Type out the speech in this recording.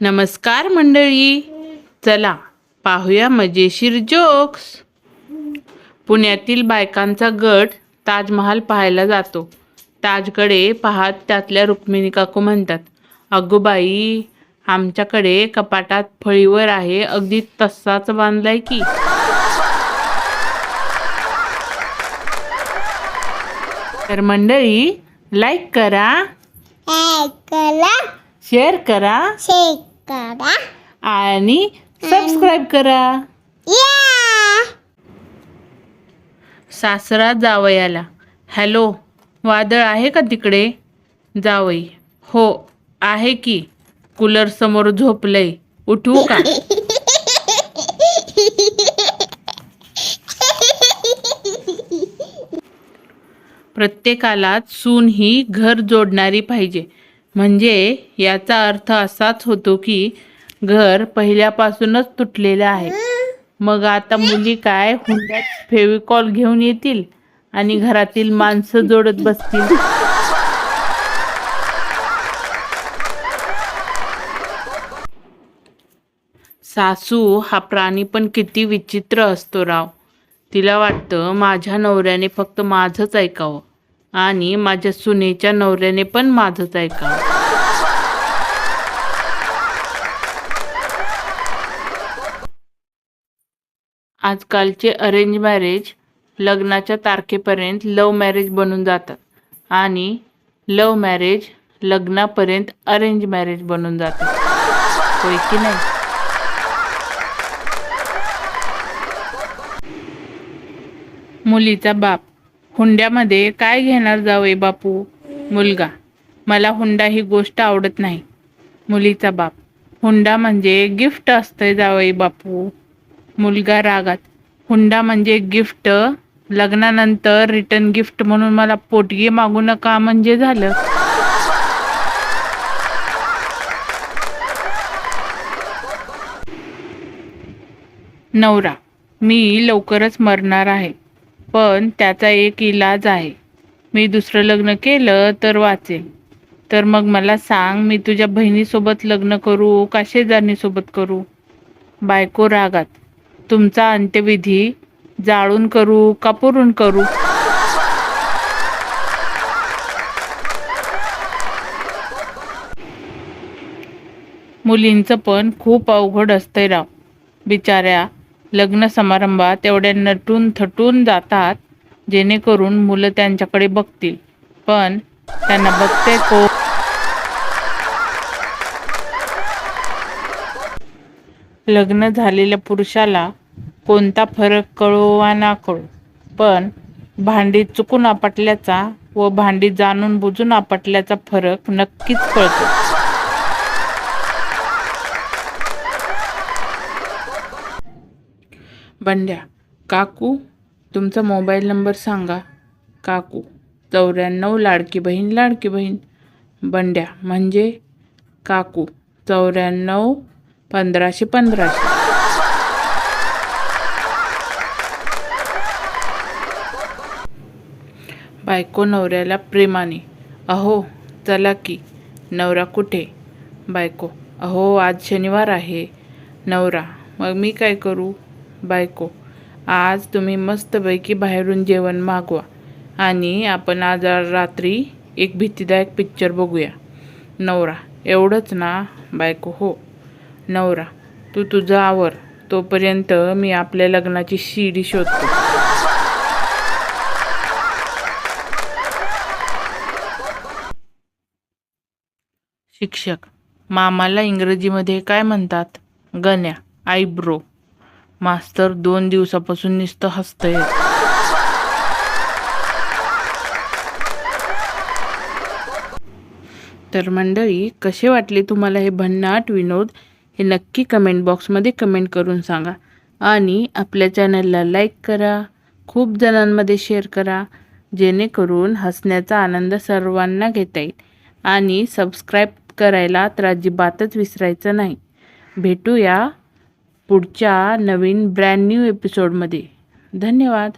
नमस्कार मंडळी. चला पाहूया मजेशीर जोक्स. पुण्यातील बायकांचा गट ताजमहाल पाहायला जातो. ताजकडे पाहत त्यातल्या रुक्मिणी काकू म्हणतात अगोबाई आमच्याकडे कपाटात फळीवर आहे अगदी तसाच बांधलाय की. तर मंडळी लाईक करा. शेअर करा शेकडा आणि सबस्क्राईब करा. सासरा जावयाला हॅलो वादळ आहे का तिकडे? जावई. हो आहे की. कूलर समोर झोपलंय. उठवू का? प्रत्येकाला सून ही घर जोडणारी पाहिजे. म्हणजे याचा अर्थ असाच होतो की घर पहिल्यापासूनच तुटलेलं आहे. मग आता मुली काय हुंड्यात फेविकॉल घेऊन येतील आणि घरातील माणसं जोडत बसतील? सासू हा प्राणी पण किती विचित्र असतो राव. तिला वाटतं माझ्या नवऱ्याने फक्त माझंच ऐकावं. आणि माझ्या सुनेच्या नवऱ्याने पण माझंच ऐका आजकालचे अरेंज मॅरेज लग्नाच्या तारखेपर्यंत लव मॅरेज बनून जातात आणि लव मॅरेज लग्नापर्यंत अरेंज मॅरेज बनून जातात. होय की नाही? मुलीचा बाप हुंड्यामध्ये काय घेणार जावे बापू? मुलगा. मला हुंडा ही गोष्ट आवडत नाही. मुलीचा बाप. हुंडा म्हणजे गिफ्ट असतंय जावई बापू. मुलगा रागात. हुंडा म्हणजे गिफ्ट. लग्नानंतर रिटर्न गिफ्ट म्हणून मला पोटगी मागू नका म्हणजे झालं. नवरा. मी लवकरच मरणार आहे. पण त्याचा एक इलाज आहे. मी दुसरं लग्न केलं तर वाचेल तर मग मला सांग मी तुझ्या बहिणीसोबत लग्न करू का शेजारणीसोबत करू? बायको रागात. तुमचा अंत्यविधी जाळून करू का पुरून करू? मुलींचं पण खूप अवघड असतंय राव. बिचाऱ्या लग्न समारंभात एवढ्या नटून थटून जातात जेणेकरून मुलं त्यांच्याकडे बघतील. पण त्यांना बघते को लग्न झालेल्या पुरुषाला कोणता फरक कळोवा ना कळो. पण भांडी चुकून आपटल्याचा व भांडी जाणून बुजून आपटल्याचा फरक नक्कीच कळतो. बंड्या काकू तुमचा मोबाईल नंबर सांगा. काकू चौऱ्याण्णव लाडकी बहीण लाडकी बहीण. बंड्या म्हणजे? काकू चौऱ्याण्णव पंधराशे पंधराशे. बायको नवऱ्याला प्रेमाने अहो चला की नवरा कुठे? बायको अहो आज शनिवार आहे. नवरा मग मी काय करू? बायको. आज तुम्ही मस्तपैकी बाहेरून जेवण मागवा आणि आपण आज रात्री एक भीतीदायक पिक्चर बघूया. नवरा. एवढंच ना बायको? हो. नवरा. तू तुझं आवर. तोपर्यंत मी आपल्या लग्नाची शिडी शोधतो. शिक्षक. मामाला इंग्रजीमध्ये काय म्हणतात? गण्या. आयब्रो. मास्तर दोन दिवसापासून नुसतं हसतंय. तर मंडळी कसे वाटले तुम्हाला हे भन्नाट विनोद? हे नक्की कमेंट बॉक्समध्ये कमेंट करून सांगा. आणि आपल्या चॅनलला लाईक करा. खूप जणांमध्ये शेअर करा. जेणेकरून हसण्याचा आनंद सर्वांना घेता येईल. आणि सबस्क्राईब करायला तर अजिबातच विसरायचं नाही. भेटूया पुढच्या नवीन ब्रँड न्यू एपिसोडमध्ये. धन्यवाद.